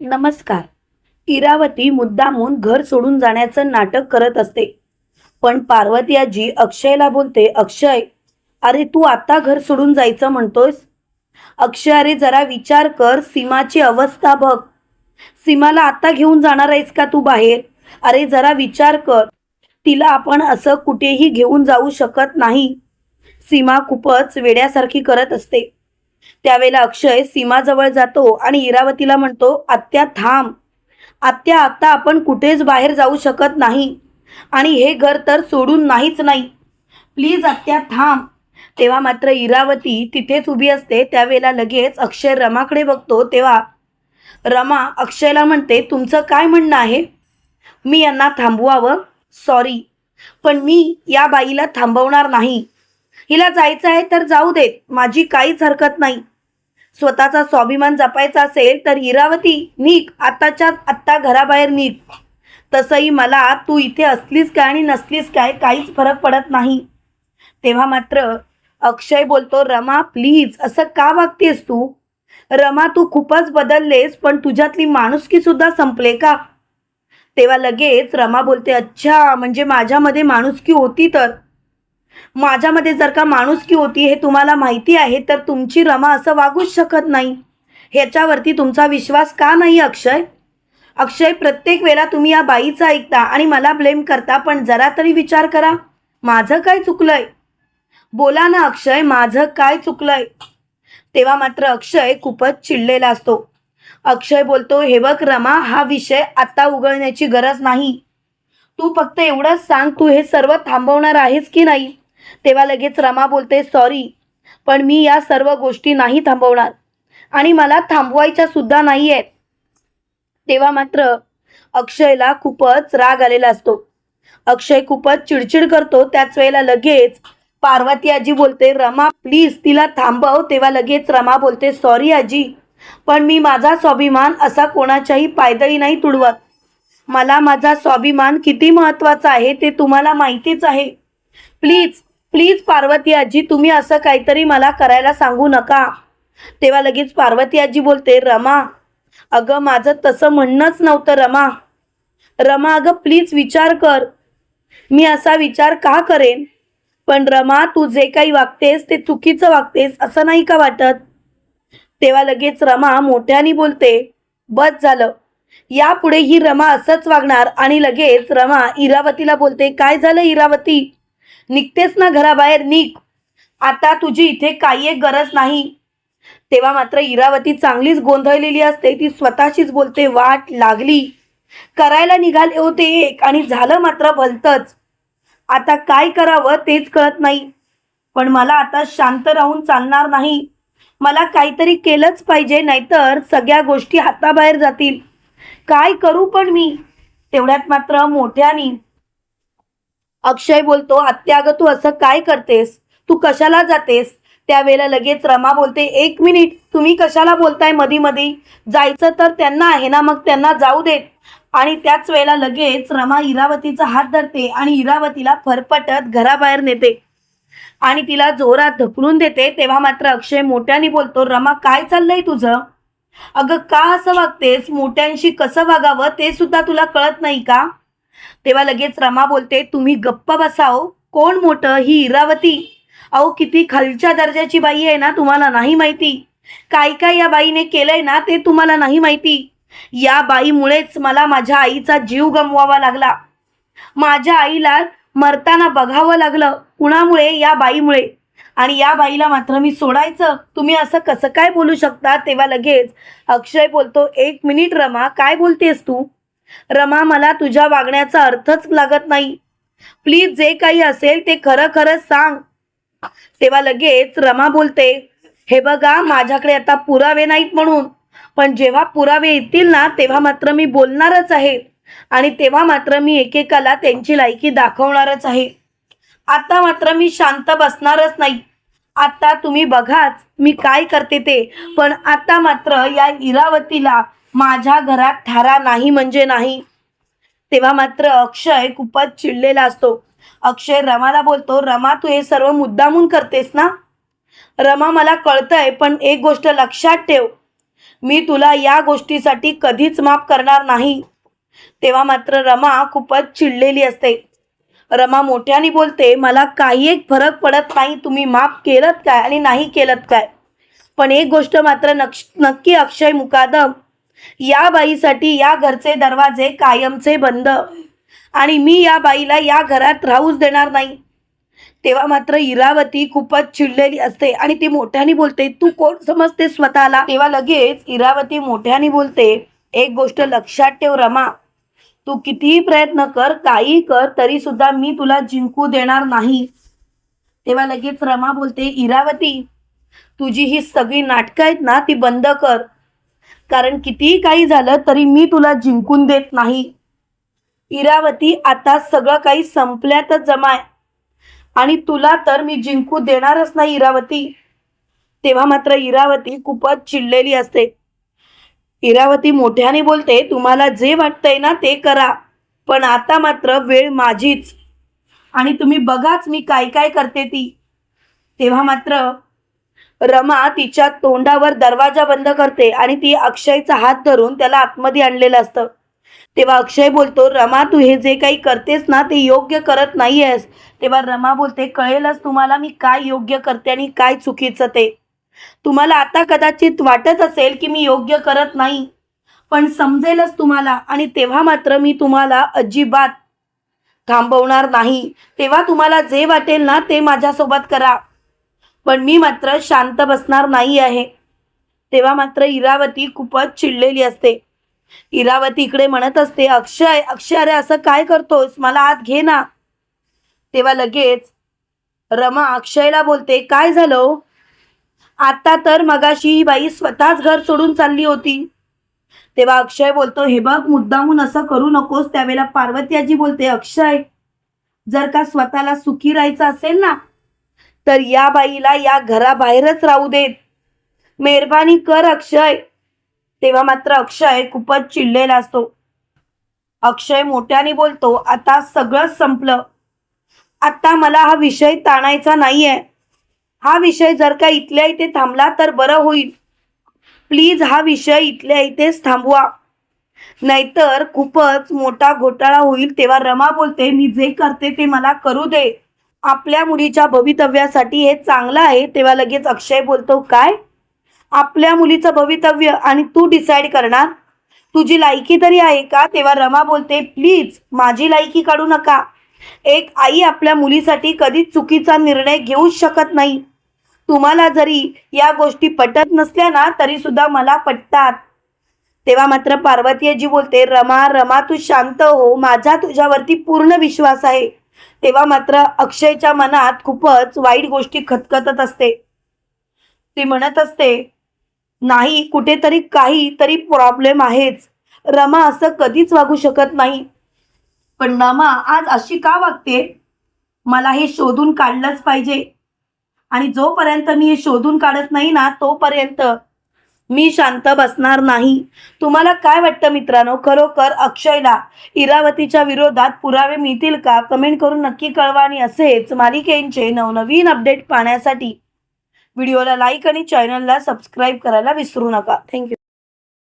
नमस्कार. इरावती मुद्दामून घर सोडून जाण्याचं नाटक करत असते. पण पार्वती आजी अक्षयला बोलते अक्षय अरे तू आता घर सोडून जायचं म्हणतोयस? अक्षय अरे जरा विचार कर सीमाची अवस्था बघ. सीमाला आता घेऊन जाणार आहेस का तू बाहेर? अरे जरा विचार कर. तिला आपण असं कुठेही घेऊन जाऊ शकत नाही. सीमा खूपच वेड्यासारखी करत असते. त्यावेळेला अक्षय सीमाजवळ जातो आणि इरावतीला म्हणतो आत्या थांब. आत्या आता आपण कुठेच बाहेर जाऊ शकत नाही. आणि हे घर तर सोडून नाहीच नाही. प्लीज आत्या थांब. तेव्हा मात्र इरावती तिथेच उभी असते. त्यावेळेला लगेच अक्षय रमाकडे बघतो. तेव्हा रमा अक्षयला म्हणते तुमचं काय म्हणणं आहे? मी यांना थांबवावं. सॉरी. पण मी या बाईला थांबवणार नाही. हिला जायचं आहे तर जाऊ देत. माझी काहीच हरकत नाही. स्वतःचा स्वाभिमान जपायचा असेल तर इरावती निघ. आत्ताच्या आत्ता घराबाहेर निघ. तसंही मला तू इथे असलीस काय आणि नसलीस काय काहीच फरक पडत नाही. तेव्हा मात्र अक्षय बोलतो रमा प्लीज असं का वागतेस तू? रमा तू खूपच बदललेस पण तुझ्यातली माणुसकी सुद्धा संपले का? तेव्हा लगेच रमा बोलते अच्छा म्हणजे माझ्यामध्ये माणुसकी होती तर. माझ्यामध्ये जर का माणुसकी होती हे तुम्हाला माहिती आहे तर तुमची रमा असं वागूच शकत नाही. ह्याच्यावरती तुमचा विश्वास का नाही अक्षय? अक्षय प्रत्येक वेळा तुम्ही या बाईचं ऐकता आणि मला ब्लेम करता पण जरा तरी विचार करा. माझं काय चुकलंय? बोला ना अक्षय माझं काय चुकलंय? तेव्हा मात्र अक्षय खूपच चिडलेला असतो. अक्षय बोलतो हे बघ रमा हा विषय आता उघडण्याची गरज नाही. तू फक्त एवढंच सांग तू हे सर्व थांबवणार आहेस की नाही? तेव्हा लगेच रमा बोलते सॉरी पण मी या सर्व गोष्टी नाही थांबवणार आणि मला थांबवायच्या सुद्धा नाही आहेत तेव्हा मात्र अक्षयला खूपच राग आलेला असतो. अक्षय खूपच चिडचिड करतो. त्याच वेळेला लगेच पार्वती आजी बोलते रमा प्लीज तिला थांबव. तेव्हा लगेच रमा बोलते सॉरी आजी पण मी माझा स्वाभिमान असा कोणाच्याही पायदळी नाही तुडवत. मला माझा स्वाभिमान किती महत्त्वाचा आहे ते तुम्हाला माहितीच आहे. प्लीज प्लीज पार्वती आजी तुम्ही असं काहीतरी मला करायला सांगू नका. तेव्हा लगेच पार्वती आजी बोलते रमा अगं माझं तसं म्हणणंच नव्हतं रमा. रमा अगं प्लीज विचार कर. मी असा विचार का करेन? पण रमा तू जे काही वागतेस ते चुकीचं वागतेस असं नाही का वाटत? तेव्हा लगेच रमा मोठ्याने बोलते बस झालं. यापुढे ही रमा असंच वागणार. आणि लगेच रमा इरावतीला बोलते काय झालं इरावती? निघतेस ना घराबाहेर निघ. आता तुझी इथे काही एक गरज नाही. तेव्हा मात्र इरावती चांगलीच गोंधळलेली असते ती स्वतःशीच बोलते वाट लागली. करायला निघाले होते एक आणि झालं मात्र भलतंच. आता काय करावं तेच कळत नाही. पण मला आता शांत राहून चालणार नाही. मला काहीतरी केलंच पाहिजे नाहीतर सगळ्या गोष्टी हाताबाहेर जातील. काय करू पण मी? तेवढ्यात मात्र मोठ्यानी अक्षय बोलतो आत्या अगं तू असं काय करतेस? तू कशाला जातेस? त्यावेळेला लगेच रमा बोलते एक मिनिट तुम्ही कशाला बोलताय मधी मधी? जायचं तर त्यांना आहे ना मग त्यांना जाऊ देत. आणि त्याच वेळेला लगेच रमा इरावतीचा हात धरते आणि इरावतीला फरफटत घराबाहेर नेते. आणि तिला जोरात ढकलून देते तेव्हा मात्र अक्षय मोठ्याने बोलतो रमा काय चाललंय तुझं? अगं का असं वागतेस? मोठ्यांशी कसं वागावं? ते सुद्धा तुला कळत नाही का? तेव्हा लगेच रमा बोलते तुम्ही गप्प बसाओ हो, कोण मोठं? ही इरावती. अहो किती खालच्या दर्जाची बाई आहे ना तुम्हाला नाही माहिती. काय काय या बाईने केलंय ना ते तुम्हाला नाही माहिती. या बाईमुळेच मला माझ्या आईचा जीव गमवावा लागला. माझ्या आईला मरताना बघावं लागलं कुणामुळे? या बाईमुळे. आणि या बाईला मात्र मी सोडायचं. तुम्ही असं कसं काय बोलू शकता? तेव्हा लगेच अक्षय बोलतो एक मिनिट रमा काय बोलतेस तू? रमा मला तुझ्या वागण्याचा अर्थच लागत नाही. प्लीज जे काही असेल ते खरं खरं सांग. तेव्हा लगेच रमा बोलते हे बघा माझ्याकडे आता पुरावे नाहीत म्हणून. पण जेव्हा पुरावे येतील ना तेव्हा मात्र मी बोलणारच आहे. आणि तेव्हा मात्र मी एकेकाला त्यांची लायकी दाखवणारच आहे. आता मात्र मी शांत बसणारच नाही. आता तुम्ही बघाच मी काय करते ते. पण आता मात्र या इरावतीला माझ्या घरात थारा नाही म्हणजे नाही. तेव्हा मात्र अक्षय खूपच चिडलेला असतो. अक्षय रमाला बोलतो रमा तू हे सर्व मुद्दामून करतेस ना? रमा मला कळतंय पण एक गोष्ट लक्षात ठेव. मी तुला या गोष्टीसाठी कधीच माफ करणार नाही. तेव्हा मात्र रमा खूपच चिडलेली असते. रमा मोठ्याने बोलते मला काही एक फरक पडत नाही तुम्ही माफ केलं काय आणि नाही केलं काय? पण एक गोष्ट मात्र नक्ष नक्की अक्षय मुकादम या बाईसाठी या घरचे दरवाजे कायमचे बंद. आणि मी या बाईला या घरात राहूच देणार नाही. तेव्हा मात्र इरावती खूपच चिडलेली असते आणि ती मोठ्याने बोलते तू कोण समजते स्वतःला? तेव्हा लगेच इरावती मोठ्याने बोलते एक गोष्ट लक्षात ठेव रमा. तू कितीही प्रयत्न कर काही कर तरी सुद्धा मी तुला जिंकू देणार नाही. तेव्हा लगेच रमा बोलते इरावती तुझी ही सगळी नाटकं आहेत ना ती बंद कर. कारण कितीही काही झालं तरी मी तुला जिंकून देत नाही. इरावती आता सगळं काही संपल्यातच जमाय आणि तुला तर मी जिंकू देणारच नाही इरावती. तेव्हा मात्र इरावती खूपच चिडलेली असते. इरावती मोठ्याने बोलते तुम्हाला जे वाटतंय ना ते करा पण आता मात्र वेळ माझीच. आणि तुम्ही बघाच मी काय काय करते ती. तेव्हा मात्र रमा तिच्या तोंडावर दरवाजा बंद करते आणि ती अक्षयचा हात धरून त्याला आतमध्ये आणलेलं असतं. तेव्हा अक्षय बोलतो रमा तू हे जे काही करतेस ना ते योग्य करत नाहीयेस. तेव्हा रमा बोलते कळेलच तुम्हाला मी काय योग्य करते आणि काय चुकीचं ते. तुम्हाला आता कदाचित वाटत असेल की मी योग्य करत नाही पण समजेलच तुम्हाला आणि तेव्हा मात्र मी तुम्हाला अजिबात थांबवणार नाही. तेव्हा तुम्हाला जे वाटेल ना ते माझ्यासोबत करा. पण मी मात्र शांत बसणार नाही आहे. तेव्हा मात्र इरावती खूपच चिडलेली असते. इरावती इकडे म्हणत असते अक्षय अक्षय अरे असं काय करतोस? मला आत घे ना. तेव्हा लगेच रमा अक्षयला बोलते काय झालं हो? आता तर मगाशी ही बाई स्वतःच घर सोडून चालली होती. तेव्हा अक्षय बोलतो हे बघ मुद्दामून असं करू नकोस. त्यावेळेला पार्वती आजी बोलते अक्षय जर का स्वतःला सुखी राहायचं असेल ना तर या बाईला या घराबाहेरच राहू देत. मेहरबानी कर अक्षय. तेव्हा मात्र अक्षय खूपच चिडलेला असतो. अक्षय मोठ्याने बोलतो आता सगळंच संपलं. आता मला हा विषय ताणायचा नाहीये. हा विषय जर का इथल्या इथे थांबला तर बरं होईल. प्लीज हा विषय इथल्या इथेच थांबवा. नाहीतर खूपच मोठा घोटाळा होईल तेव्हा रमा बोलते मी जे करते ते मला करू दे. आपल्या मुलीच्या भवितव्यासाठी हे चांगलं आहे. तेव्हा लगेच अक्षय बोलतो काय? आपल्या मुलीचं भवितव्य आणि तू डिसाईड करणार? तुझी लायकी तरी आहे का? तेव्हा रमा बोलते प्लीज माझी लायकी काढू नका. एक आई आपल्या मुलीसाठी कधीच चुकीचा निर्णय घेऊच शकत नाही. तुम्हाला जरी या गोष्टी पटत नसल्या ना तरी सुद्धा मला पटतात. तेव्हा मात्र पार्वतीजी बोलते रमा रमा तू शांत हो. माझा तुझ्यावरती पूर्ण विश्वास आहे. तेव्हा मात्र अक्षयच्या मनात खूपच वाईट गोष्टी खतखतत असते. ती म्हणत असते नाही कुठेतरी काहीतरी प्रॉब्लेम आहेच. रमा असं कधीच वागू शकत नाही. पण रमा आज अशी का वागते? मला हे शोधून काढलंच पाहिजे. आणि जोपर्यंत मी हे शोधून काढत नाही ना तोपर्यंत मी शांत बसणार नाही. तुम्हाला काय वाटतं मित्रांनो? खरोखर अक्षयला इरावतीच्या विरोधात पुरावे मिळतील का? कमेंट करून नक्की कळवा आणि असेच मालिकेंचे नवनवीन अपडेट पाहण्यासाठी व्हिडिओला लाईक आणि चॅनलला सबस्क्राईब करायला विसरू नका. थँक्यू.